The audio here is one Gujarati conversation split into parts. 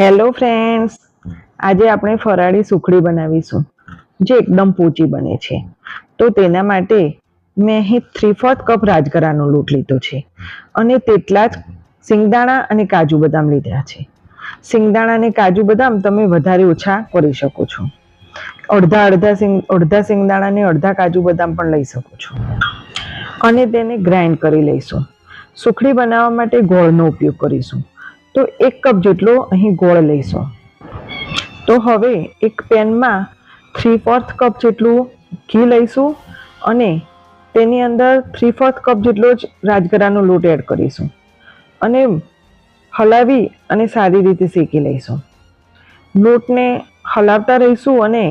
હેલો ફ્રેન્ડ્સ આજે આપણે ફરાળી સુખડી બનાવીશું, જે એકદમ પોચી બને છે. તો તેના માટે મેં અહીં થ્રી ફોર્થ કપ રાજગરાનો લોટ લીધો છે અને તેટલા જ સિંગદાણા અને કાજુ બદામ લીધા છે. સિંગદાણા અને કાજુ બદામ તમે વધારે ઓછા કરી શકો છો. અડધા અડધા સિંગ, અડધા સિંગદાણા અને અડધા કાજુ બદામ પણ લઈ શકો છો. અને તેને ગ્રાઇન્ડ કરી લઈશું. સુખડી બનાવવા માટે ગોળનો ઉપયોગ કરીશું. તો એક કપ જેટલો અહીં ગોળ લઈશું. તો હવે એક પેનમાં થ્રી ફોર્થ કપ જેટલું ઘી લઈશું અને તેની અંદર થ્રી ફોર્થ કપ જેટલો જ રાજગરાનો લોટ એડ કરીશું. અને હલાવી અને સારી રીતે શેકી લઈશું. લોટને હલાવતા રહીશું અને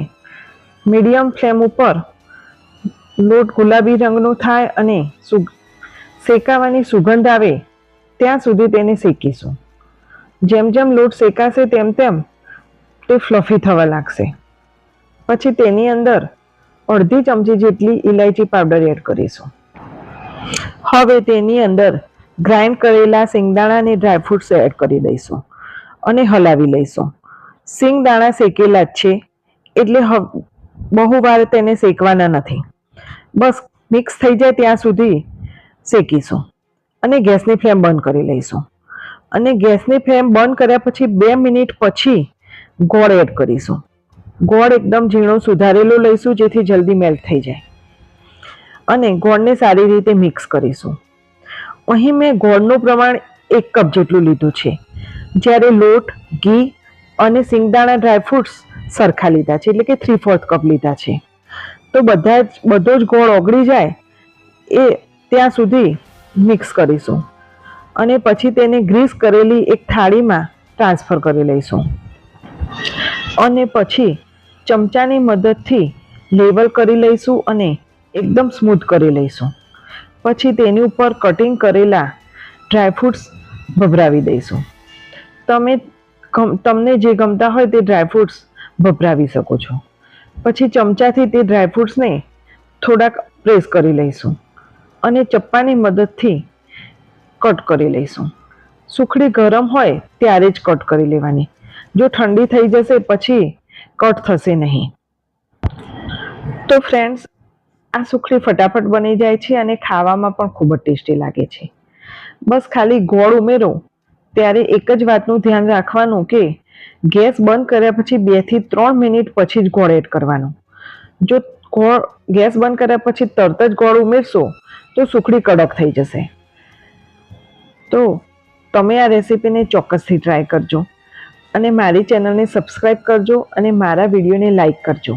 મીડિયમ ફ્લેમ ઉપર લોટ ગુલાબી રંગનો થાય અને શેકાવાની સુગંધ આવે, ત્યાં સુધી તેને શેકીશું. જેમ જેમ લોટ શેકાશે તેમ તેમ તે ફ્લફી થવા લાગશે. પછી તેની અંદર અડધી ચમચી જેટલી ઇલાયચી પાવડર એડ કરીશું. હવે તેની અંદર ગ્રાઇન્ડ કરેલા સિંગદાણા અને ડ્રાયફ્રૂટ્સ એડ કરી દઈશું અને હલાવી લઈશું. સિંગદાણા શેકેલા જ છે, એટલે બહુ વાર તેને શેકવાના નથી. બસ મિક્સ થઈ જાય ત્યાં સુધી શેકીશું અને ગેસની ફ્લેમ બંધ કરી લઈશું. અને ગેસની ફ્લેમ બંધ કર્યા પછી બે મિનિટ પછી ગોળ એડ કરીશું. ગોળ એકદમ ઝીણો સુધારેલો લઈશું, જેથી જલ્દી મેલ્ટ થઈ જાય. અને ગોળને સારી રીતે મિક્સ કરીશું. અહીં મેં ગોળનું પ્રમાણ એક કપ જેટલું લીધું છે. જ્યારે લોટ, ઘી અને સિંગદાણા ડ્રાયફ્રૂટ્સ સરખા લીધા છે, એટલે કે થ્રી ફોર્થ કપ લીધા છે. તો બધા જ, બધો જ ગોળ ઓગળી જાય, એ ત્યાં સુધી મિક્સ કરીશું. અને પછી તેને ગ્રીસ કરેલી એક થાળીમાં ટ્રાન્સફર કરી લઈશું. અને પછી ચમચાની મદદથી લેવલ કરી લઈશું અને એકદમ સ્મૂથ કરી લઈશું. પછી તેની ઉપર કટિંગ કરેલા ડ્રાયફ્રૂટ્સ ભભરાવી દઈશું. તમે તમને જે ગમતા હોય તે ડ્રાયફ્રૂટ્સ ભભરાવી શકો છો. પછી ચમચાથી તે ડ્રાયફ્રૂટ્સને થોડાક પ્રેસ કરી લઈશું. અને ચપ્પાની મદદથી કટ કરી લઈશું. સુખડી ગરમ હોય ત્યારે જ કટ કરી લેવાની. જો ઠંડી થઈ જશે પછી કટ થશે નહીં. તો ફ્રેન્ડ્સ આ સુખડી ફટાફટ બની જાય છે અને ખાવામાં પણ ખૂબ જ ટેસ્ટી લાગે છે. બસ ખાલી ગોળ ઉમેરો. ત્યારે એક જ વાતનું ધ્યાન રાખવાનું કે ગેસ બંધ કર્યા પછી બેથી ત્રણ મિનિટ પછી જ ગોળ એડ કરવાનો. જો ગોળ, ગેસ બંધ કર્યા પછી તરત જ ગોળ ઉમેરશો તો સુખડી કડક થઈ જશે. તો તમે આ રેસીપીને ચોક્કસથી ટ્રાય કરજો અને મારી ચેનલને સબસ્ક્રાઈબ કરજો અને મારા વિડીયોને લાઈક કરજો.